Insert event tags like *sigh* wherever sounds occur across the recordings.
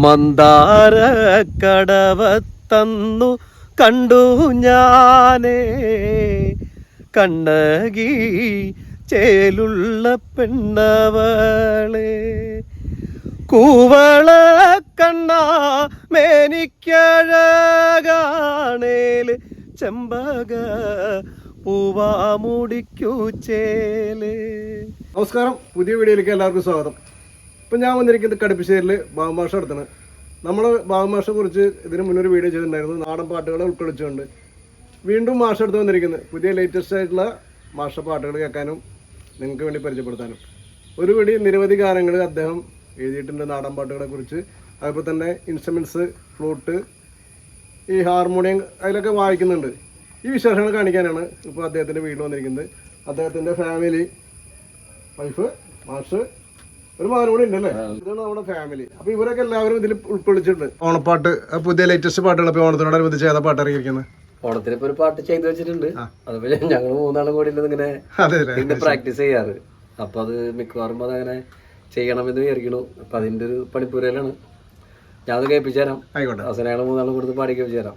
മന്ദാര കടവത്തന്നു കണ്ടു ഞാനേ. കണ്ണകി ചേലുള്ള പെണ്ണവളെ. കൂവള കണ്ണ മേനിക്കഴകാണേൽ ചെമ്പക പൂവാ മുടിക്കൂ ചേലേ. നമസ്കാരം. പുതിയ വീഡിയോയിലേക്ക് എല്ലാവർക്കും സ്വാഗതം. ഇപ്പം ഞാൻ വന്നിരിക്കുന്നത് കടുപ്പിശ്ശേരിയിൽ ബാബുമാഷ നടത്തണം നമ്മൾ ബാബുമാഷെ കുറിച്ച് ഇതിന് മുന്നൊരു വീഡിയോ ചെയ്തിട്ടുണ്ടായിരുന്നു. നാടൻ പാട്ടുകളെ ഉൾക്കൊള്ളിച്ചുകൊണ്ട്. വീണ്ടും മാഷ എടുത്ത് വന്നിരിക്കുന്നത് പുതിയ ലേറ്റസ്റ്റ് ആയിട്ടുള്ള മാഷ പാട്ടുകൾ കേൾക്കാനും നിങ്ങൾക്ക് വേണ്ടി പരിചയപ്പെടുത്താനും. ഒരു പിടി നിരവധി ഗാനങ്ങൾ അദ്ദേഹം എഴുതിയിട്ടുണ്ട് നാടൻ പാട്ടുകളെ കുറിച്ച്. അതുപോലെ തന്നെ ഇൻസ്ട്രുമെന്റ്സ് ഫ്ലൂട്ട് ഈ ഹാർമോണിയം അതിലൊക്കെ വായിക്കുന്നുണ്ട്. ഈ വിശേഷങ്ങൾ കാണിക്കാനാണ് ഇപ്പോൾ അദ്ദേഹത്തിന്റെ വീട്ടിൽ വന്നിരിക്കുന്നത്. അദ്ദേഹത്തിന്റെ ഫാമിലി വൈഫ് മാഷ് ഒരു മകൻ കൂടി ഉണ്ടല്ലേ? ഇതാണ് നമ്മുടെ ഫാമിലി അപ്പൊ ഇവരൊക്കെ എല്ലാവരും ഇതിൽ ഉൾക്കൊള്ളിച്ചിട്ടുണ്ട്. ഓണപ്പാട്ട് പുതിയ ലേറ്റസ്റ്റ് പാട്ടുകൾ ഇപ്പൊ ഓണത്തിനോടനുബന്ധിച്ച് ഏതാ പാട്ട് ഇറങ്ങിയിരിക്കുന്നത്? ഓണത്തിന് ഇപ്പൊ ഒരു പാട്ട് ചെയ്തു വെച്ചിട്ടുണ്ട്. അതുപോലെ ഞങ്ങൾ മൂന്നാളും കൂടി ഇങ്ങനെ അതെ അല്ലേ ഇതിന്റെ പ്രാക്ടീസ് ചെയ്യാറ്. അപ്പൊ അത് മിക്കവാറും അതങ്ങനെ ചെയ്യണമെന്ന് വിചാരിക്കണു അപ്പൊ അതിന്റെ ഒരു പണിപ്പുരയിലാണ്. ഞാനത് അത് കേൾപ്പിച്ചു തരാം ആയിക്കോട്ടെ. അവസാനം ഞങ്ങൾ മൂന്നാളും കൊടുത്ത് പാടി കേൾപ്പിച്ചു തരാം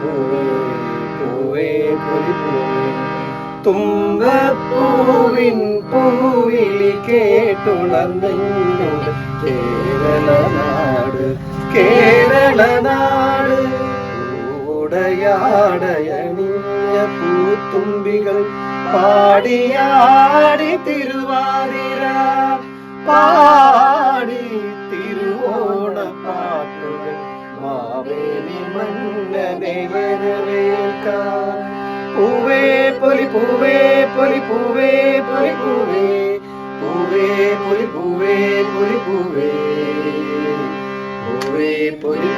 പൂവേ പൂവേ പൂവേ. പൊലി പൂവേ തുമ്പപ്പൂവിൻ പൂവിളി കേട്ടുണർന്നോട് കേരളനാട് കേരളനാട്. ഉടയാടയണിഞ്ഞ പൂത്തുമ്പികൾ പാടിയാടി തിരുവാതിര പാടി പൂവേ പൊലി പൂവേ പൊലി പൂവേ പൊലി പൂവേ. പൂവേ പൊലി പൂവേ പൊലി പൂവേ. പൂവേ പൊലി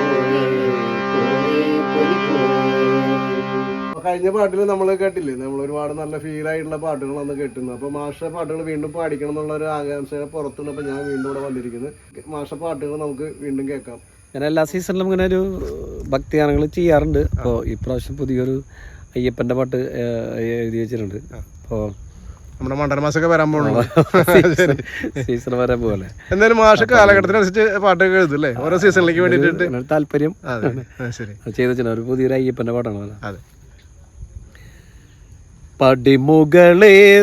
കഴിഞ്ഞ പാട്ടിൽ നമ്മൾ കേട്ടില്ലേ? നമ്മൾ ഒരുപാട് നല്ല ഫീൽ ആയിട്ടുള്ള പാട്ടുകളാണ് അന്ന് കേട്ടിരുന്നു അപ്പൊ മാഷ പാട്ടുകൾ വീണ്ടും പാടിക്കണം എന്നുള്ള ഒരു ആകാംക്ഷ പുറത്തുള്ളപ്പോൾ ഞാൻ വീണ്ടും ഇവിടെ വന്നിരിക്കുന്നത് മാഷ പാട്ടുകൾ നമുക്ക് വീണ്ടും കേൾക്കാം. ഞാൻ എല്ലാ സീസണിലും ഇങ്ങനെ ഒരു ഭക്തിഗാനങ്ങൾ ചെയ്യാറുണ്ട്. അപ്പോൾ ഇപ്രാവശ്യം പുതിയൊരു അയ്യപ്പന്റെ പാട്ട് എഴുതി വെച്ചിട്ടുണ്ട്. അപ്പോൾ നമ്മുടെ മണ്ഡല മാസമൊക്കെ വരാൻ പോകണു *laughs* സീസൺ വരാൻ പോലെ എന്തായാലും മാഷ കാലഘട്ടത്തിനനുസരിച്ച് പാട്ടൊക്കെ എഴുതും അല്ലേ? ഓരോ സീസണിലേക്ക് വേണ്ടിയിട്ട്. താല്പര്യം. അതെ ശരി. അത് ചെയ്ത് ഒരു പുതിയൊരു അയ്യപ്പന്റെ പാട്ടാണ് അത്. അതെ. പടിമുകളേറിയാൽ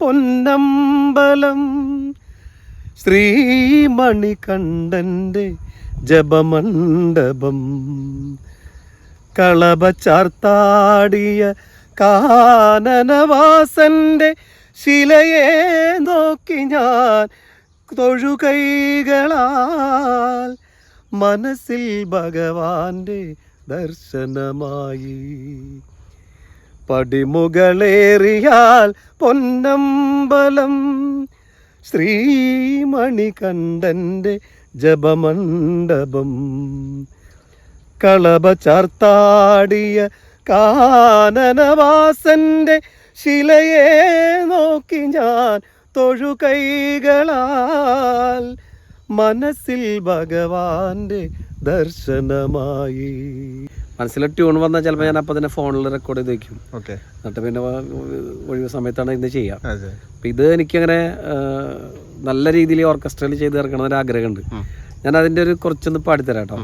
പൊന്നമ്പലം ശ്രീമണികണ്ഠന്റെ ജപമണ്ഡപം. കളഭ ചാർത്താടിയ കാനനവാസന്റെ ശിലയെ നോക്കി ഞാൻ തൊഴുകൈകളാൽ മനസ്സിൽ ഭഗവാന്റെ ദർശനമായി. പടിമുകളേറിയാൽ പൊന്നമ്പലം ശ്രീമണികണ്ഠന്റെ ജപമണ്ഡപം. കളഭ ചാർത്താടിയ കാനനവാസന്റെ ശിലയെ നോക്കി ഞാൻ തൊഴുകൈകളാൽ മനസ്സിൽ ഭഗവാന്റെ ദർശനമായി. മനസ്സിലെ ട്യൂൺ വന്നാൽ ചിലപ്പോൾ ഞാൻ അപ്പോൾ തന്നെ ഫോണിൽ റെക്കോർഡ് ചെയ്ത് വെക്കും. ഓക്കെ. എന്നിട്ട് പിന്നെ ഒഴിവ് സമയത്താണ് ഇത് ചെയ്യാം. അപ്പം ഇത് എനിക്കങ്ങനെ നല്ല രീതിയിൽ ഓർക്കസ്ട്രയിൽ ചെയ്ത് തീർക്കണം ഒരു ആഗ്രഹമുണ്ട്. ഞാൻ അതിന്റെ ഒരു കുറച്ചൊന്ന് പാടിത്തരാം കേട്ടോ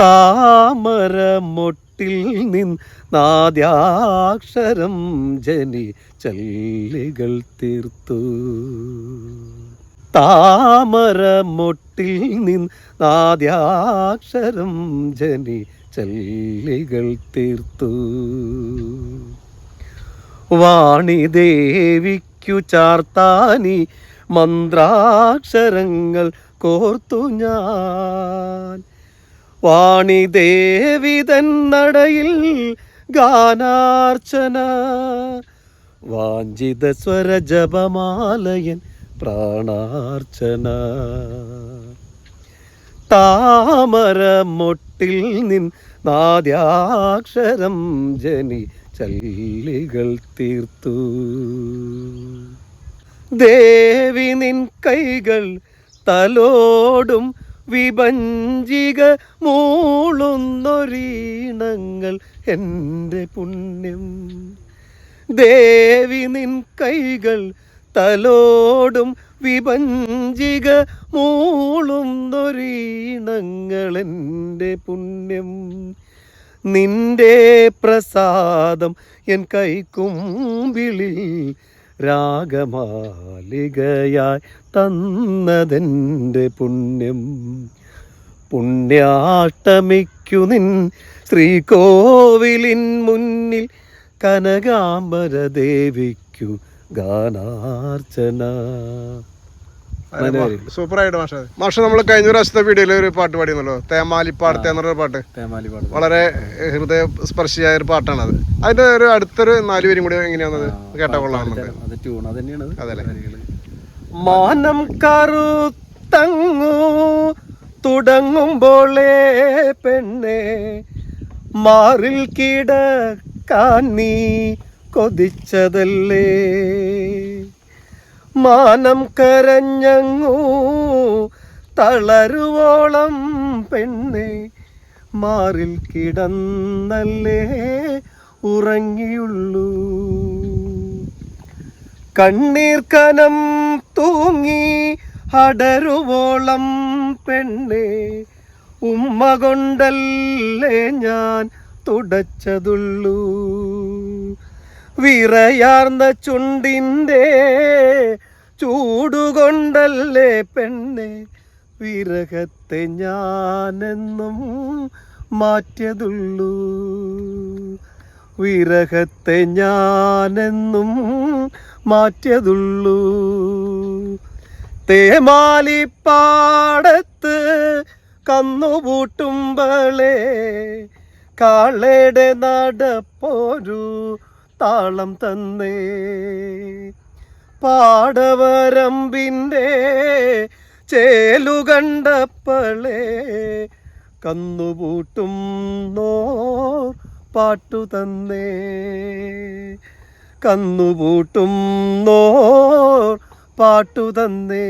താമര മൊട്ടിൽ നിൻ നാദ്യാക്ഷരം ജനി ചല്ലികൾ തീർത്തു. താമര മൊട്ടിൽ നിന്നാദ്യാക്ഷരം ജനി ചല്ലികൾ തീർത്തു. വാണിദേവിക്കു ചാർത്താനി മന്ത്രാക്ഷരങ്ങൾ കോർത്തു ഞാൻ. വാണിദേവി നടയിൽ ഗാനാർച്ചന വാഞ്ചിത സ്വര സ്വരജപമാലയൻ പ്രാണാർച്ചന. താമര മൊട്ടിൽ നിൻ നാദ്യാക്ഷരം ജനി ചല്ലികൾ തീർത്തു. ദേവി നിൻ കൈകൾ തലോടും വിഭഞ്ചിക മൂളുന്നൊരീണങ്ങൾ എന്റെ പുണ്യം. ദേവി നിൻ കൈകൾ തലോടും വിഭഞ്ചിക മൂളുന്നൊരീണങ്ങൾ എന്റെ പുണ്യം. നിന്റെ പ്രസാദം എൻ കൈക്കും കൈക്കുമ്പിളിൽ രാഗമാലികയായി തന്നതെന്റെ പുണ്യം. പുണ്യാഷ്ടമിക്കു നിൻ ശ്രീകോവിലിൻ മുന്നിൽ കനകാംബര ദേവിക്കു ഗാനാർച്ചന. സൂപ്പർ ആയിട്ട് മാഷ. മാഷ. നമ്മൾ കഴിഞ്ഞ പ്രാവശ്യത്തെ വീഡിയോയിൽ ഒരു പാട്ട് പാടിയെന്നല്ലോ തേമാലിപ്പാടത്തെ എന്നൊരു പാട്ട്. തേമാലി പാട്ട് വളരെ ഹൃദയ സ്പർശിയായ ഒരു പാട്ടാണത്. അതിന്റെ ഒരു അടുത്തൊരു നാലുപേരും കൂടി എങ്ങനെയാണത്? കേട്ടാ കൊള്ളാമെന്നുണ്ട് അത് ട്യൂൺ അത് തന്നെയാണ്? മാനം കറുത്തങ്ങു തുടങ്ങുമ്പോളേ പെണ്ണെ മാറിൽ കിടക്കാൻ നീ കൊതിച്ചതല്ലേ? മാനം കരഞ്ഞങ്ങു തളരുവോളം പെണ്ണെ മാറിൽ കിടന്നല്ലേ ഉറങ്ങിയുള്ളൂ. കണ്ണീർ കനം തൂങ്ങി അടരുവോളം പെണ്ണെ ഉമ്മ കൊണ്ടല്ലേ ഞാൻ തുടച്ചതുള്ളൂ. വിറയാർന്ന ചുണ്ടിന്റെ ചൂടുകൊണ്ടല്ലേ പെണ്ണെ വിരഹത്തെ ഞാനെന്നും മാറ്റിയതുള്ളൂ. വിരഹത്തെ ഞാനെന്നും മാറ്റിയതുള്ളൂ. തേമാലിപ്പാടത്ത് കന്നുപൂട്ടുമ്പളേ കാളയുടെ നടപ്പോരു താളം തന്നേ. പാടവരമ്പിന്റെ ചേലു കണ്ടപ്പളേ നോ പാട്ടു തന്നേ. കന്നുപൂട്ടും നോ പാട്ടു തന്നേ.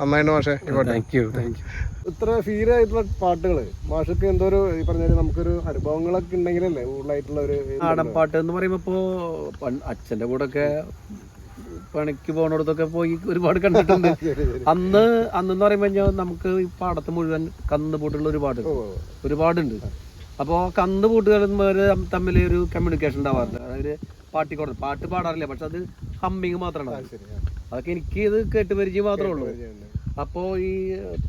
നന്നായിട്ട് മാഷെ താങ്ക് യു താങ്ക് യു ഇത്ര ഫീൽ ആയിട്ടുള്ള പാട്ടുകൾ. മാഷക്ക് എന്തോ ഒരു ഈ പറഞ്ഞ നമുക്കൊരു അനുഭവങ്ങളൊക്കെ ഉണ്ടെങ്കിലല്ലേ കൂടുതലായിട്ടുള്ള ഒരു നാടൻപാട്ട് എന്ന് പറയുമ്പോ ഇപ്പോ പണ്ട് അച്ഛന്റെ കൂടെ ഒക്കെ പണിക്ക് പോണടത്തൊക്കെ പോയി ഒരുപാട് കണ്ടിട്ടുണ്ട്. *laughs* അന്ന് അന്നെന്ന് പറയുമ്പോ ഞാൻ നമുക്ക് ഈ പാടത്ത് മുഴുവൻ കന്ന് പൂട്ടുള്ള ഒരുപാട് ഒരുപാടുണ്ട്. അപ്പോൾ കന്ന് പൂട്ടുകാരന്മാര് തമ്മിൽ ഒരു കമ്മ്യൂണിക്കേഷൻ ഉണ്ടാവാറുണ്ട് അതായത് പാട്ടിക്കോട് പാട്ട് പാടാറില്ല. പക്ഷെ അത് ഹമ്മിങ് മാത്രമാണ്. അതൊക്കെ എനിക്ക് ഇത് കേട്ട് പരിചയം മാത്രമേ ഉള്ളൂ. അപ്പോൾ ഈ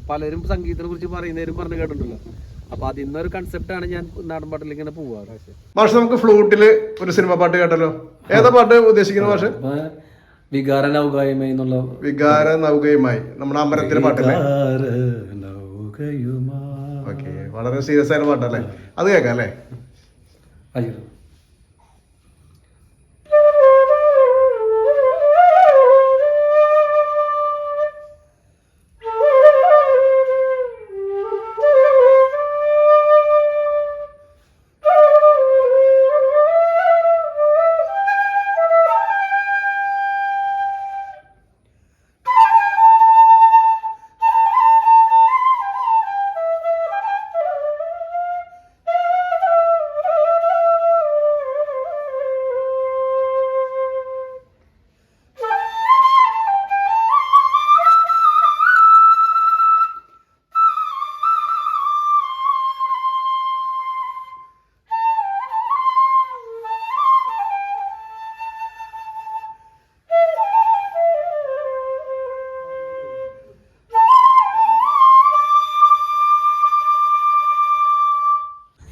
പലരും സംഗീതത്തിനെ കുറിച്ച് പറയുന്നവരും പറഞ്ഞു കേട്ടിട്ടുണ്ടല്ലോ. അപ്പൊ അതിന്നൊരു കൺസെപ്റ്റ് കൺസെപ്റ്റാണ് ഞാൻ നാടൻ പാട്ടിലേക്ക് ഇങ്ങനെ പോവാറ്. പക്ഷെ നമുക്ക് ഫ്ലൂട്ടിൽ ഒരു സിനിമ പാട്ട് കേട്ടല്ലോ. ഏതാ പാട്ട് ഉദ്ദേശിക്കുന്ന പക്ഷെ വികാര നൗകായ്മ എന്നുള്ള വികാര നൗകയുമായി. നമ്മുടെ അമ്പലത്തിലെ പാട്ടില്ലേ? വളരെ സീരിയസ് ആയ പാട്ടല്ലേ അത് കേൾക്കാം അല്ലേ? അയ്യോ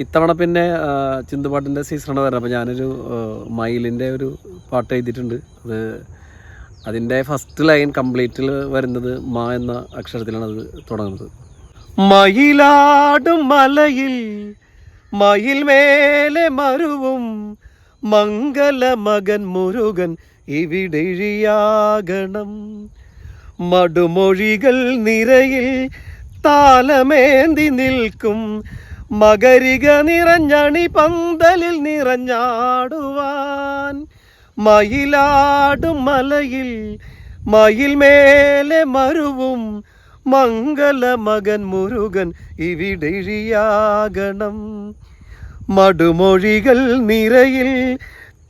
ഇത്തവണ പിന്നെ ചിന്തുപാട്ടിന്റെ സീസണാണ് വരുന്നത്. അപ്പോൾ ഞാനൊരു മയിലിന്റെ ഒരു പാട്ട് എഴുതിയിട്ടുണ്ട്. അത് അതിന്റെ ഫസ്റ്റ് ലൈൻ കംപ്ലീറ്റിൽ വരുന്നത് മാ എന്ന അക്ഷരത്തിലാണ് അത് തുടങ്ങുന്നത്. മയിലാടും മലയിൽ മയിൽ മേലെ മരുവും മംഗല മകൻ മുരുകൻ ഇവിടെഴിയാകണം. മടുമൊഴികൾ നിരയിൽ താലമേന്തി നിൽക്കും മകരിക നിറഞ്ഞണി പന്തലിൽ നിറഞ്ഞാടുവാൻ. മയിലാടും മലയിൽ മയിൽ മേലെ മരുവും മംഗല മകൻ മുരുകൻ ഇവിടെഴിയാകണം. മടുമൊഴികൾ നിറയിൽ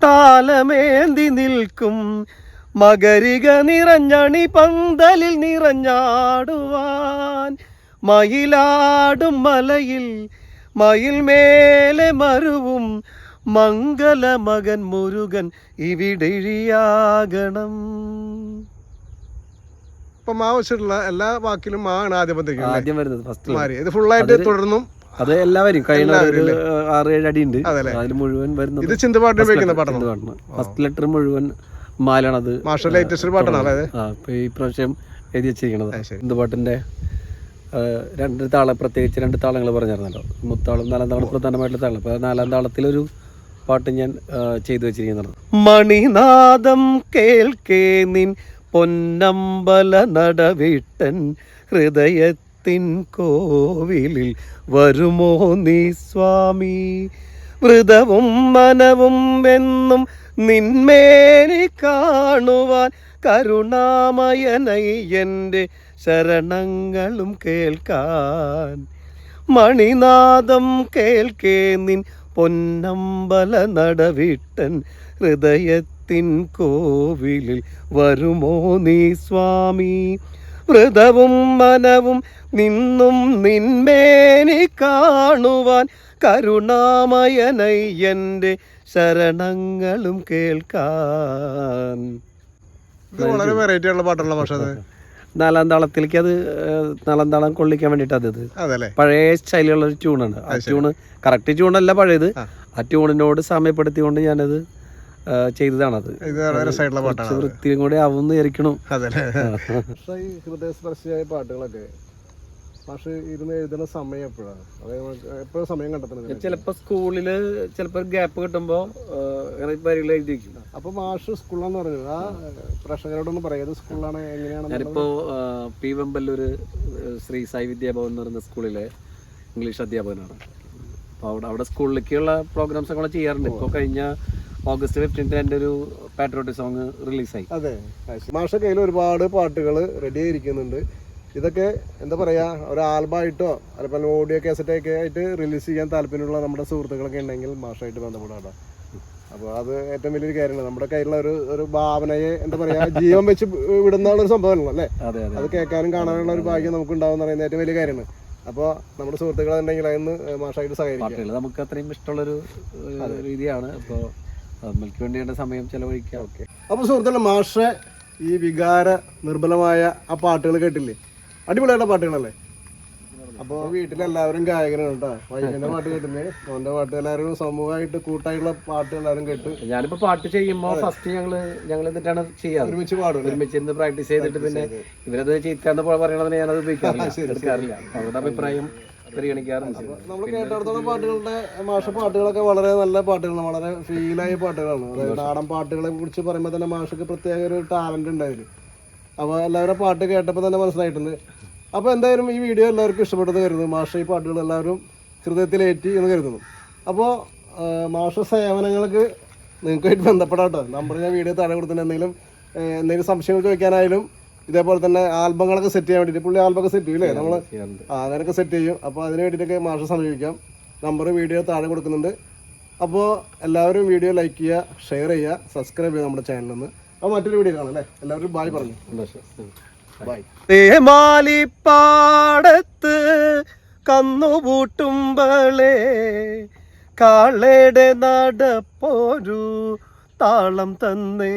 താലമേന്തി നിൽക്കും. മകരിക നിറഞ്ഞണി പന്തലിൽ നിറഞ്ഞാടുവാൻ. മയിലാടും മലയിൽ മയിൽ മേലെ മറുവും മംഗല മകൻ മുരുകൻ ഇവിടെഴിയാകണം. ഇപ്പൊ മാ വെച്ചിട്ടുള്ള എല്ലാ വാക്കിലും മാ ആണ് ആദ്യം ആദ്യം വരുന്നത് ഫസ്റ്റ് മാറി. ഇത് ഫുള്ളായിട്ട് തുടർന്നും അത് എല്ലാവരും കഴിഞ്ഞ ആറ് ഏഴ് അടി ഉണ്ട്? അതിൽ മുഴുവൻ വരുന്നത് ഇത് ചിന്തപാട്ട് ഉപയോഗിക്കുന്ന പാട്ടാണ്? ഫസ്റ്റ് ലെറ്റർ മുഴുവൻ മാലാണത് ലേറ്റസ്റ്റ് പാട്ടാണ്? ഈ പ്രാവശ്യം എഴുതി വെച്ചിരിക്കണത് ചിന്തപാട്ടിന്റെ രണ്ട് താളം പ്രത്യേകിച്ച് രണ്ട് താളങ്ങൾ പറഞ്ഞിരുന്നല്ലോ. മുത്താളം നാലാം താളം പ്രധാനമായിട്ടുള്ള താളം അപ്പോൾ നാലാം താളത്തിലൊരു പാട്ട് ഞാൻ ചെയ്തു വെച്ചിരിക്കുന്നത് മണിനാദം കേൾക്കേ നിൻ പൊന്നമ്പല നടവിട്ടൻ ഹൃദയത്തിൻ കോവിലിൽ വരുമോ നീ സ്വാമി? വ്രതവും മനവും എന്നും നിന്മേനി കാണുവാൻ കരുണാമയനയ്യന്റെ ശരണങ്ങളും കേൾക്കാൻ. മണിനാദം കേൾക്കേ നിൻ പൊന്നമ്പല നടവിട്ടൻ ഹൃദയത്തിൻ കോവിലിൽ വരുമോ നീ സ്വാമി? വ്രതവും മനവും നിന്നും നിന്മേനി കാണുവാൻ കരുണാമയനയ്യന്റെ ശരണങ്ങളും കേൾക്കാൻ. വളരെ വെറൈറ്റി ഉള്ള പാട്ടുള്ള അത്. നാലാം താളത്തിലേക്ക് അത് നാലാം താളം കൊള്ളിക്കാൻ വേണ്ടിയിട്ട് അത് അതല്ലേ? പഴയ സ്റ്റൈലുള്ള ഒരു ട്യൂണാണ്. ആ ട്യൂണ് കറക്റ്റ് ട്യൂണല്ല പഴയത്. ആ. ട്യൂണിനോട് സാമ്യപ്പെടുത്തിക്കൊണ്ട് ഞാനത് ഏഹ്, ചെയ്തതാണത്. വൃത്തിയും കൂടെ അവന്ന് ഈ ഹൃദയസ്പർശിയായ പാട്ടുകളൊക്കെ പക്ഷെ ഇരുന്ന് എഴുതുന്ന സമയം എപ്പോഴാണ്? അതായത് എപ്പോഴും സമയം കണ്ടെത്തുന്നത് ചിലപ്പോൾ സ്കൂളിൽ ചിലപ്പോൾ ഗ്യാപ്പ് കിട്ടുമ്പോൾ വരികൾ എഴുതി വെക്കും. അപ്പൊ മാഷ് സ്കൂളിലാന്ന് പറഞ്ഞു ആ പ്രേക്ഷകരോടൊന്ന് പറയാം. സ്കൂളിലാണ്? എങ്ങനെയാണ് ഞാനിപ്പോൾ പി വെമ്പല്ലൂര് ശ്രീ സായി വിദ്യാഭവൻ എന്ന് പറയുന്ന സ്കൂളിലെ ഇംഗ്ലീഷ് അധ്യാപകനാണ്. അപ്പോൾ അവിടെ അവിടെ സ്കൂളിലേക്കുള്ള പ്രോഗ്രാംസ് ഒക്കെ ചെയ്യാറുണ്ട്. ഇപ്പോൾ കഴിഞ്ഞ ഓഗസ്റ്റ് ഫിഫ്റ്റീൻത്തിന് എന്റെ ഒരു പാട്രോട്ടിക് സോങ് റിലീസായി. അതെ. മാഷ കയ്യിൽ ഒരുപാട് പാട്ടുകൾ റെഡി ആയിരിക്കുന്നുണ്ട്. ഇതൊക്കെ എന്താ പറയാ ഒരു ആൽബമായിട്ടോ അല്ലെങ്കിൽ ഓഡിയോ കാസറ്റ് ഒക്കെ ആയിട്ട് റിലീസ് ചെയ്യാൻ താല്പര്യമുള്ള നമ്മുടെ സുഹൃത്തുക്കളൊക്കെ ഉണ്ടെങ്കിൽ മാഷായിട്ട് ബന്ധപ്പെടാം അപ്പോൾ അത് ഏറ്റവും വലിയൊരു കാര്യമാണ്. നമ്മുടെ കയ്യിലുള്ള ഒരു ഒരു ഭാവനയെ എന്താ പറയാ ജീവൻ വെച്ച് വിടുന്ന ഒരു സംഭവമല്ലോ അല്ലേ? അതെ കേൾക്കാനും കാണാനുള്ള ഒരു ഭാഗ്യം നമുക്ക് ഉണ്ടാവും എന്ന് ഏറ്റവും വലിയ കാര്യമാണ്. അപ്പോൾ നമ്മുടെ സുഹൃത്തുക്കളുണ്ടെങ്കിൽ അതിന് മാഷായിട്ട് സഹകരിക്കും. നമുക്ക് അത്രയും ഇഷ്ടമുള്ളൊരു ഒരു രീതിയാണ്. അപ്പോൾ നമ്മൾക്ക് വേണ്ടിയുള്ള വേണ്ട സമയം ചെലവഴിക്കാം. ഓക്കെ. അപ്പോൾ സുഹൃത്തുക്കളെ മാഷ ഈ വികാര നിർബലമായ ആ പാട്ടുകൾ കേട്ടില്ലേ? അടിപൊളിയായിട്ടുള്ള പാട്ടുകളല്ലേ? അപ്പോൾ വീട്ടിലെല്ലാവരും ഗായകനാണ് കേട്ടോ. വൈകിന്റെ പാട്ട് കേട്ടില്ലേ അവന്റെ പാട്ട് എല്ലാവരും സമൂഹമായിട്ട് കൂട്ടായിട്ടുള്ള പാട്ട് എല്ലാവരും കേട്ടു ഞാനിപ്പോ പാട്ട് ചെയ്യുമ്പോൾ ഫസ്റ്റ് ഞങ്ങൾ ഞങ്ങൾ എന്നിട്ടാണ് ചെയ്യാറ്. ഒരുമിച്ച് പാടും ഒരുമിച്ച് ഇന്ന് പ്രാക്ടീസ് ചെയ്തിട്ട് പിന്നെ ഇവരത് ചീത്താന്ന് പോലെ പറയണതിന് ഞാനത് ഉപയോഗിക്കാറില്ല. അവരുടെ അഭിപ്രായം പരിഗണിക്കാറുണ്ട്. നമ്മൾ കേട്ടിടത്തോളം പാട്ടുകളുടെ മാഷ പാട്ടുകളൊക്കെ വളരെ നല്ല പാട്ടുകളാണ്. വളരെ ഫീലായ പാട്ടുകളാണ്. അതായത് നാടൻ പാട്ടുകളെ കുറിച്ച് പറയുമ്പോൾ തന്നെ മാഷക്ക് പ്രത്യേക ഒരു ടാലന്റ് ഉണ്ടായിരുന്നു. അപ്പോൾ എല്ലാവരും പാട്ട് കേട്ടപ്പോൾ തന്നെ മനസ്സിലായിട്ടുണ്ട്. അപ്പോൾ എന്തായാലും ഈ വീഡിയോ എല്ലാവർക്കും ഇഷ്ടപ്പെട്ടെന്ന് കരുതുന്നു. മാഷ ഈ പാട്ടുകൾ എല്ലാവരും ഹൃദയത്തിലേറ്റി എന്ന് കരുതുന്നു. അപ്പോൾ മാഷ സേവനങ്ങൾക്ക് നിങ്ങൾക്കായിട്ട് ബന്ധപ്പെടാം കേട്ടോ നമ്പർ ഞാൻ വീഡിയോ താഴെ കൊടുത്തിട്ടുണ്ട്. എന്തെങ്കിലും എന്തെങ്കിലും സംശയങ്ങൾ ചോദിക്കാനായാലും ഇതേപോലെ തന്നെ ആൽബങ്ങളൊക്കെ സെറ്റ് ചെയ്യാൻ വേണ്ടിയിട്ട് പുള്ളി ആൽബമൊക്കെ സെറ്റ് ചെയ്യില്ലേ? നമ്മൾ അങ്ങനെയൊക്കെ സെറ്റ് ചെയ്യും. അപ്പോൾ അതിന് വേണ്ടിയിട്ടൊക്കെ മാഷ സമീപിക്കാം. നമ്പർ വീഡിയോ താഴെ കൊടുക്കുന്നുണ്ട്. അപ്പോൾ എല്ലാവരും വീഡിയോ ലൈക്ക് ചെയ്യുക ഷെയർ ചെയ്യുക സബ്സ്ക്രൈബ് ചെയ്യുക നമ്മുടെ ചാനലിൽ നിന്ന്. അപ്പോൾ മറ്റൊരു വീഡിയോ കാണാം അല്ലേ? എല്ലാവരും ബായ് പറഞ്ഞു. ബൈ തേമാലിപ്പാടത്ത് കന്നുപൂട്ടുമ്പളേ കാളയുടെ നടപ്പോരു താളം തന്നേ.